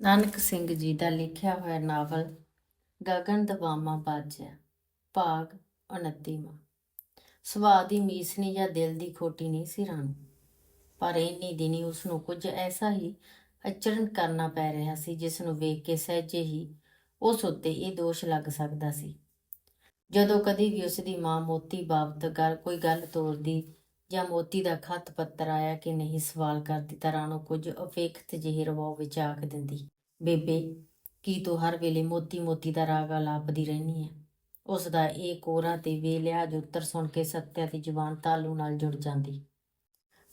ਨਾਨਕ ਸਿੰਘ ਜੀ ਦਾ ਲਿਖਿਆ ਹੋਇਆ ਨਾਵਲ ਗਗਨ ਦਬਾਮਾ ਬਾਜਿਆ, ਭਾਗ 29ਵਾਂ ਸੁਭਾਅ ਦੀ ਮੀਸਣੀ ਜਾਂ ਦਿਲ ਦੀ ਖੋਟੀ ਨਹੀਂ ਸੀ ਰਾਣੂ, ਪਰ ਇੰਨੀ ਦਿਨੀ ਉਸ ਨੂੰ ਕੁਝ ਐਸਾ ਹੀ ਅਚਰਨ ਕਰਨਾ ਪੈ ਰਿਹਾ ਸੀ ਜਿਸ ਨੂੰ ਵੇਖ ਕੇ ਸਹਿਜੇ ਹੀ ਉਸ ਉੱਤੇ ਇਹ ਦੋਸ਼ ਲੱਗ ਸਕਦਾ ਸੀ। ਜਦੋਂ ਕਦੀ ਵੀ ਉਸ ਦੀ ਮਾਂ ਮੋਤੀ ਬਾਬਤ ਗੱਲ ਕੋਈ ਗੱਲ ਤੋਰਦੀ ਜਾਂ ਮੋਤੀ ਦਾ ਖੱਤ ਪੱਤਰ ਆਇਆ ਕਿ ਨਹੀਂ, ਸਵਾਲ ਕਰਦੀ ਤਾਂ ਰਾਣੋ ਕੁਝ ਅਪੇਖਤ ਜਿਹੇ ਰਵਾਉ ਵਿੱਚ ਆਖ ਦਿੰਦੀ, ਬੇਬੇ, ਕੀ ਤੂੰ ਹਰ ਵੇਲੇ ਮੋਤੀ ਮੋਤੀ ਦਾ ਰਾਗ ਆਲਾਪਦੀ ਰਹਿਨੀ ਹੈ ਉਸ ਦਾ ਇਹ ਕੋਰਾ ਤੇ ਬੇਲਿਆਜ ਉੱਤਰ ਸੁਣ ਕੇ ਸੱਤਿਆ ਦੀ ਜ਼ੁਬਾਨ ਤਾਲੂ ਨਾਲ ਜੁੜ ਜਾਂਦੀ।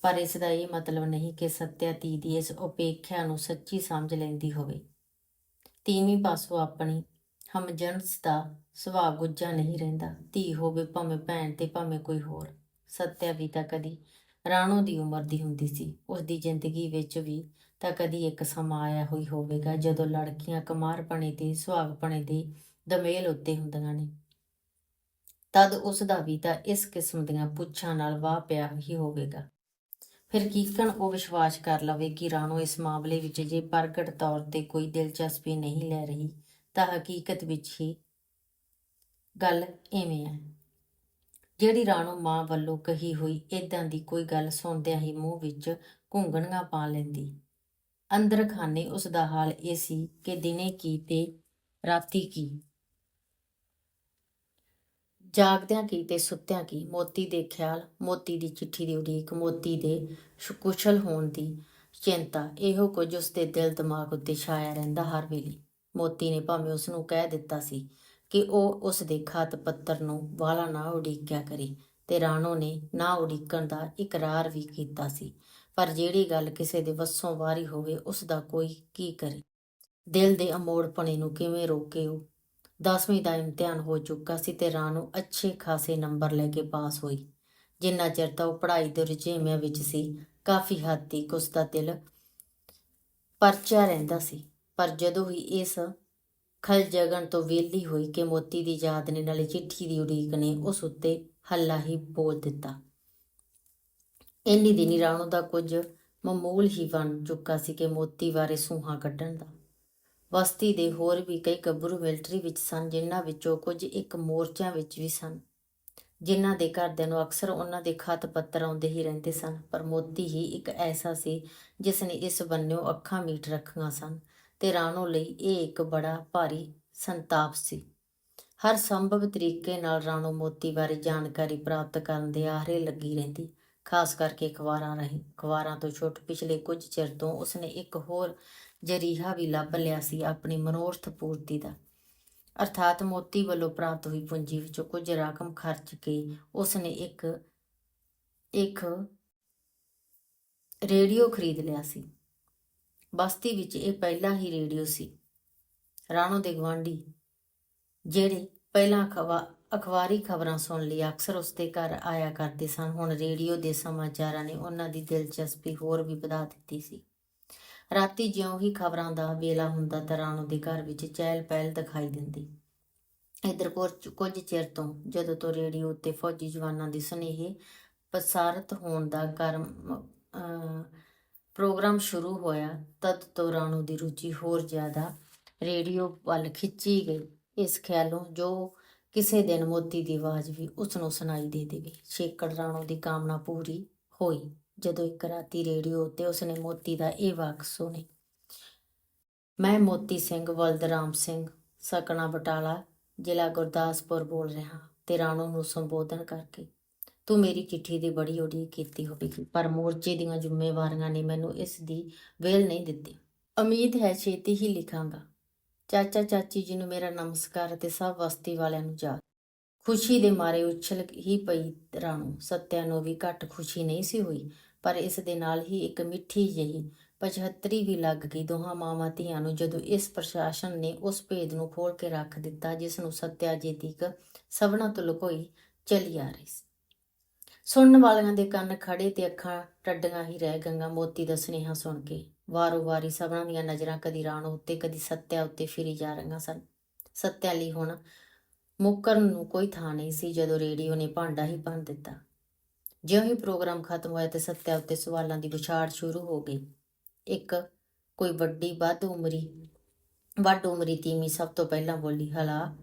ਪਰ ਇਸ ਦਾ ਇਹ ਮਤਲਬ ਨਹੀਂ ਕਿ ਸੱਤਿਆ ਧੀ ਦੀ ਇਸ ਉਪੇਖਿਆ ਨੂੰ ਸੱਚੀ ਸਮਝ ਲੈਂਦੀ ਹੋਵੇ। ਤੀਵੀਂ ਪਾਸੋਂ ਆਪਣੀ ਹਮਜਨਸ ਦਾ ਸੁਭਾਅ ਗੁੱਜਾ ਨਹੀਂ ਰਹਿੰਦਾ। ਧੀ ਹੋਵੇ ਭਾਵੇਂ ਭੈਣ ਤੇ ਭਾਵੇਂ ਕੋਈ ਹੋਰ। ਸੱਤਿਆ ਵੀ ਤਾਂ ਕਦੀ ਰਾਣੋ ਦੀ ਉਮਰ ਦੀ ਹੁੰਦੀ ਸੀ। ਉਸ ਦੀ ਜ਼ਿੰਦਗੀ ਵਿੱਚ ਵੀ ਤਾਂ ਕਦੀ ਇੱਕ ਸਮਾਂ ਆਇਆ ਹੋਈ ਹੋਵੇਗਾ ਜਦੋਂ ਲੜਕੀਆਂ ਕੁਮਾਰਪਣੇ ਤੇ ਸੁਹਾਗਪਣੇ ਦੇ ਦਮੇਲ ਉੱਤੇ ਹੁੰਦੀਆਂ ਨੇ। ਤਦ ਉਸ ਦਾ ਵੀ ਤਾਂ ਇਸ ਕਿਸਮ ਦੀਆਂ ਪੁੱਛਾਂ ਨਾਲ ਵਾਹ ਪਿਆ ਹੀ ਹੋਵੇਗਾ। ਫਿਰ ਕੀਕਣ ਉਹ ਵਿਸ਼ਵਾਸ ਕਰ ਲਵੇ ਕਿ ਰਾਣੋ ਇਸ ਮਾਮਲੇ ਵਿੱਚ ਜੇ ਪ੍ਰਗਟ ਤੌਰ ਤੇ ਕੋਈ ਦਿਲਚਸਪੀ ਨਹੀਂ ਲੈ ਰਹੀ ਤਾਂ ਹਕੀਕਤ ਵਿੱਚ ਹੀ ਗੱਲ ਐਵੇਂ ਹੈ। ਜਿਹੜੀ ਰਾਣੋ ਮਾਂ ਵੱਲੋਂ ਕਹੀ ਹੋਈ ਇਦਾਂ ਦੀ ਕੋਈ ਗੱਲ ਸੁਣਦਿਆਂ ਹੀ ਮੂੰਹ ਵਿੱਚ ਘੁੰਗਣੀਆਂ ਪਾ ਲੈਂਦੀ। ਅੰਦਰ ਖਾਨੇ ਉਸ ਦਾ ਹਾਲ ਇਹ ਸੀ ਕਿ ਦਿਨੇ ਕੀ ਤੇ ਰਾਤੀ ਕੀ। ਜਾਗਦਿਆਂ ਕੀ ਤੇ ਸੁੱਤਿਆਂ ਕੀ, ਮੋਤੀ ਦੇ ਖਿਆਲ, ਮੋਤੀ ਦੀ ਚਿੱਠੀ ਦੀ ਉਡੀਕ, ਮੋਤੀ ਦੇ ਸ਼ੁਕੁਸ਼ਲ ਹੋਣ ਦੀ ਚਿੰਤਾ, ਇਹੋ ਕੁਝ ਉਸ ਦੇ ਦਿਲ ਦਿਮਾਗ ਉੱਤੇ ਛਾਇਆ ਰਹਿੰਦਾ ਹਰ ਵੇਲੇ। ਮੋਤੀ ਨੇ ਭਾਵੇਂ ਉਸ ਨੂੰ ਕਹਿ ਦਿੱਤਾ ਸੀ ਕਿ ਉਹ ਉਸ ਦੇ ਖਤ ਪੱਤਰ ਨੂੰ ਵਾਲਾ ਨਾ ਉਡੀਕਿਆ ਕਰੇ ਤੇ ਰਾਣੋ ਨੇ ਨਾ ਉਡੀਕਣ ਦਾ ਇਕਰਾਰ ਵੀ ਕੀਤਾ ਸੀ। ਪਰ ਜਿਹੜੀ ਗੱਲ ਕਿਸੇ ਦੇ ਵੱਸੋਂ ਵਾਰੀ ਹੋਵੇ, ਉਸ ਦਾ ਕੋਈ ਕੀ ਕਰੇ? ਦਿਲ ਦੇ ਅਮੋੜਪਣੇ ਨੂੰ ਕਿਵੇਂ ਰੋਕੇ ਉਹ? 10ਵੀਂ ਦਾ ਇਮਤਿਹਾਨ ਹੋ ਚੁੱਕਾ ਸੀ ਤੇ ਰਾਣੋ ਅੱਛੇ ਖਾਸੇ ਨੰਬਰ ਲੈ ਕੇ ਪਾਸ ਹੋਈ। ਜਿੰਨਾ ਚਿਰ ਤਾਂ ਉਹ ਪੜ੍ਹਾਈ ਦੇ ਰੁਝੇਵਿਆਂ ਵਿੱਚ ਸੀ, ਕਾਫੀ ਹੱਦ ਤੱਕ ਉਸ ਦਾ ਦਿਲ ਪਰਚਿਆ ਰਹਿੰਦਾ ਸੀ। ਪਰ ਜਦੋਂ ਹੀ ਇਸ ਖਲ ਜਗਣ ਤੋਂ ਵਿਹਲੀ ਹੋਈ ਕਿ ਮੋਤੀ ਦੀ ਯਾਦ ਨੇ ਨਾਲੇ ਚਿੱਠੀ ਦੀ ਉਡੀਕ ਨੇ ਉਸ ਉੱਤੇ ਹੱਲਾ ਹੀ ਬੋਲ ਦਿੱਤਾ। ਇੰਨੀ ਦਿਨੀ ਰਾਣੋ ਦਾ ਕੁਝ ਮਾਮੂਲ ਹੀ ਬਣ ਚੁੱਕਾ ਸੀ ਕਿ ਮੋਤੀ ਬਾਰੇ ਸੂਹਾਂ ਕੱਢਣ ਦਾ। ਵਸਤੀ ਦੇ ਹੋਰ ਵੀ ਕਈ ਗੱਭਰੂ ਮਿਲਟਰੀ ਵਿੱਚ ਸਨ, ਜਿਨ੍ਹਾਂ ਵਿੱਚੋਂ ਕੁਝ ਇੱਕ ਮੋਰਚਿਆਂ ਵਿੱਚ ਵੀ ਸਨ। ਜਿਨ੍ਹਾਂ ਦੇ ਘਰਦਿਆਂ ਨੂੰ ਅਕਸਰ ਉਹਨਾਂ ਦੇ ਖਤ ਪੱਤਰ ਆਉਂਦੇ ਹੀ ਰਹਿੰਦੇ ਸਨ, ਪਰ ਮੋਤੀ ਹੀ ਇੱਕ ਐਸਾ ਸੀ ਜਿਸ ਨੇ ਇਸ ਬੰਨਿਓ ਅੱਖਾਂ ਮੀਟ ਰੱਖੀਆਂ ਸਨ। ਤੇ ਰਾਣੋ ਲਈ ਇਹ ਇੱਕ ਬੜਾ ਭਾਰੀ ਸੰਤਾਪ ਸੀ। ਹਰ ਸੰਭਵ ਤਰੀਕੇ ਨਾਲ ਰਾਣੋ ਮੋਤੀ ਬਾਰੇ ਜਾਣਕਾਰੀ ਪ੍ਰਾਪਤ ਕਰਨ ਦੇ ਆਹਰੇ ਲੱਗੀ ਰਹਿੰਦੀ। ਖਾਸ ਕਰਕੇ ਅਖਬਾਰਾਂ ਰਾਹੀਂ। ਅਖਬਾਰਾਂ ਤੋਂ ਛੁੱਟ ਪਿਛਲੇ ਕੁਝ ਚਿਰ ਤੋਂ ਉਸਨੇ ਇੱਕ ਹੋਰ ਜਰੀਹਾ ਵੀ ਲੱਭ ਲਿਆ ਸੀ, ਆਪਣੀ ਮਨੋਰਥ ਪੂਰਤੀ ਦਾ। ਅਰਥਾਤ ਮੋਤੀ ਵੱਲੋਂ ਪ੍ਰਾਪਤ ਹੋਈ ਪੂੰਜੀ ਵਿੱਚੋਂ ਕੁਝ ਰਕਮ ਖਰਚ ਕੇ ਉਸਨੇ ਇੱਕ ਇੱਕ ਰੇਡੀਓ ਖਰੀਦ ਲਿਆ ਸੀ। ਬਸਤੀ ਵਿੱਚ ਇਹ ਪਹਿਲਾ ਹੀ ਰੇਡੀਓ ਸੀ। ਰਾਣੋ ਦੇ ਗਵਾਂਢੀ ਜਿਹੜੇ ਪਹਿਲਾਂ ਅਖਬਾ ਅਖਬਾਰੀ ਖਬਰਾਂ ਸੁਣ ਲਈ ਅਕਸਰ ਉਸਦੇ ਘਰ ਆਇਆ ਕਰਦੇ ਸਨ। ਹੁਣ ਰੇਡੀਓ ਦੇ ਸਮਾਚਾਰਾਂ ਨੇ ਉਹਨਾਂ ਦੀ ਦਿਲਚਸਪੀ ਹੋਰ ਵੀ ਵਧਾ ਦਿੱਤੀ ਸੀ। ਰਾਤੀ ਜਿਉਂ ਹੀ ਖਬਰਾਂ ਦਾ ਵੇਲਾ ਹੁੰਦਾ ਤਾਂ ਰਾਣੋ ਦੇ ਘਰ ਵਿੱਚ ਚਹਿਲ ਪਹਿਲ ਦਿਖਾਈ ਦਿੰਦੀ। ਇਧਰ ਕੁਝ ਚਿਰ ਤੋਂ ਜਦੋਂ ਤੋਂ ਰੇਡੀਓ ਉੱਤੇ ਫੌਜੀ ਜਵਾਨਾਂ ਦੇ ਸੁਨੇਹੇ ਪ੍ਰਸਾਰਿਤ ਹੋਣ ਦਾ ਕਰਮ ਅਹ, ਪ੍ਰੋਗਰਾਮ ਸ਼ੁਰੂ ਹੋਇਆ, ਤਦ ਤੋਂ ਰਾਣੋ ਦੀ ਰੁਚੀ ਹੋਰ ਜ਼ਿਆਦਾ ਰੇਡੀਓ ਵੱਲ ਖਿੱਚੀ ਗਈ। ਇਸ ਖਿਆਲੋਂ ਜੋ ਕਿਸੇ ਦਿਨ ਮੋਤੀ ਦੀ ਆਵਾਜ਼ ਵੀ ਉਸ ਨੂੰ ਸੁਣਾਈ ਦੇ ਦੇਵੇ ਛੇਕੜ ਰਾਣੋ ਦੀ ਕਾਮਨਾ ਪੂਰੀ ਹੋਈ, ਜਦੋਂ ਇੱਕ ਰਾਤੀ ਰੇਡੀਓ ਉੱਤੇ ਉਸਨੇ ਮੋਤੀ ਦਾ ਇਹ ਵਾਕ ਸੁਣੇ। ਮੈਂ ਮੋਤੀ ਸਿੰਘ ਵਲਦਰਾਮ ਸਿੰਘ, ਸਕਣਾ ਬਟਾਲਾ, ਜ਼ਿਲ੍ਹਾ ਗੁਰਦਾਸਪੁਰ ਬੋਲ ਰਿਹਾ ਤੇ ਰਾਣੋ ਨੂੰ ਸੰਬੋਧਨ ਕਰਕੇ ਤੂੰ ਮੇਰੀ ਚਿੱਠੀ ਦੀ ਬੜੀ ਉਡੀਕ ਕੀਤੀ ਹੋਵੇਗੀ, ਪਰ ਮੋਰਚੇ ਦੀਆਂ ਜ਼ਿੰਮੇਵਾਰੀਆਂ ਨੇ ਮੈਨੂੰ ਇਸ ਦੀ ਵੇਲ ਨਹੀਂ ਦਿੱਤੀ। ਉਮੀਦ ਹੈ ਛੇਤੀ ਹੀ ਲਿਖਾਂਗਾ। ਚਾਚਾ ਚਾਚੀ ਜੀ ਨੂੰ ਮੇਰਾ ਨਮਸਕਾਰ ਅਤੇ ਸਭ ਬਸਤੀ ਵਾਲਿਆਂ ਨੂੰ ਯਾਦ। ਖੁਸ਼ੀ ਦੇ ਮਾਰੇ ਉਛਲ ਹੀ ਪਈ ਰਾਣੂ। ਸੱਤਿਆ ਨੂੰ ਵੀ ਘੱਟ ਖੁਸ਼ੀ ਨਹੀਂ ਸੀ ਹੋਈ, ਪਰ ਇਸ ਦੇ ਨਾਲ ਹੀ ਇੱਕ ਮਿੱਠੀ ਜਿਹੀ ਪਚਹੱਤਰੀ ਵੀ ਲੱਗ ਗਈ। ਦੋਹਾਂ ਮਾਵਾਂ ਧੀਆਂ ਨੂੰ ਜਦੋਂ ਇਸ ਪ੍ਰਸ਼ਾਸਨ ਨੇ ਉਸ ਭੇਦ ਨੂੰ ਖੋਲ ਕੇ ਰੱਖ ਦਿੱਤਾ, ਜਿਸ ਨੂੰ ਸੱਤਿਆ ਜੀ ਤੀਕ ਸਭਨਾਂ ਤੋਂ ਲੁਕੋਈ ਚਲੀ ਆ ਰਹੀ ਸੀ। ਸੁਣਨ ਵਾਲਿਆਂ ਦੇ ਕੰਨ ਖੜੇ ਤੇ ਅੱਖਾਂ ਟੱਡੀਆਂ ਹੀ ਰਹਿ ਗਈਆਂ। ਮੋਤੀ ਦਾ ਸੁਨੇਹਾ ਸੁਣ ਕੇ ਵਾਰੋ ਵਾਰੀ ਸਭਨਾਂ ਦੀਆਂ ਨਜ਼ਰਾਂ ਕਦੀ ਰਾਣੋ ਉੱਤੇ, ਕਦੀ ਸੱਤਿਆ ਉੱਤੇ ਫਿਰੀ ਜਾ ਰਹੀਆਂ ਸਨ। ਸੱਤਿਆ ਲਈ ਹੁਣ ਮੁੱਕਰਨ ਨੂੰ ਕੋਈ ਥਾਂ ਨਹੀਂ ਸੀ, ਜਦੋਂ ਰੇਡੀਓ ਨੇ ਭਾਂਡਾ ਹੀ ਭੰਨ ਦਿੱਤਾ। ਜਿਉਂ ਹੀ ਪ੍ਰੋਗਰਾਮ ਖਤਮ ਹੋਇਆ ਤੇ ਸੱਤਿਆ ਉੱਤੇ ਸਵਾਲਾਂ ਦੀ ਵਿਛਾੜ ਸ਼ੁਰੂ ਹੋ ਗਈ। ਇੱਕ ਕੋਈ ਵੱਡੀ ਵੱਧ ਉਮਰੀ, ਵੱਡ ਉਮਰੀ ਤੀਮੀ ਸਭ ਤੋਂ ਪਹਿਲਾਂ ਬੋਲੀ, ਹਲਾ,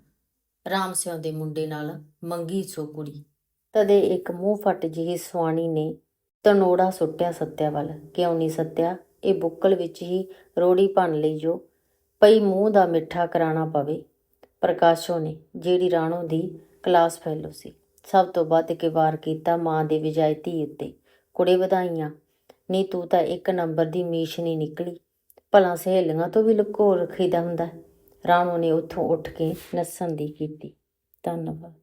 ਰਾਮ ਸਿਉ ਦੇ ਮੁੰਡੇ ਨਾਲ ਮੰਗੀ ਸੋ ਕੁੜੀ। ਤਦੇ ਇੱਕ ਮੂੰਹ ਫੱਟ ਜਿਹੀ ਸੁਆਣੀ ਨੇ ਤਨੋੜਾ ਸੁੱਟਿਆ ਸੱਤਿਆ ਵੱਲ। ਕਿਉਂ ਨਹੀਂ ਸੱਤਿਆ? ਇਹ ਬੁੱਕਲ ਵਿੱਚ ਹੀ ਰੋੜੀ ਭੰਨ ਲਈ ਜੋ ਪਈ ਮੂੰਹ ਦਾ ਮਿੱਠਾ ਕਰਾਣਾ ਪਵੇ। ਪ੍ਰਕਾਸ਼ੋ ਨੇ, ਜਿਹੜੀ ਰਾਣੋ ਦੀ ਕਲਾਸ ਫੈਲੋ ਸੀ, ਸਭ ਤੋਂ ਵੱਧ ਕੇ ਵਾਰ ਕੀਤਾ ਮਾਂ ਦੇ ਵਿਜਾਈ ਧੀ ਉੱਤੇ ਕੁੜੇ ਵਧਾਈਆਂ ਨਹੀਂ ਤੂੰ ਤਾਂ ਇੱਕ ਨੰਬਰ ਦੀ ਮੀਸ਼ ਨਹੀਂ ਨਿਕਲੀ। ਭਲਾ ਸਹੇਲੀਆਂ ਤੋਂ ਵੀ ਲੁਕੋ ਰੱਖੀਦਾ ਹੁੰਦਾ। ਰਾਣੋ ਨੇ ਉੱਥੋਂ ਉੱਠ ਕੇ ਨੱਸਣ ਦੀ ਕੀਤੀ। ਧੰਨਵਾਦ।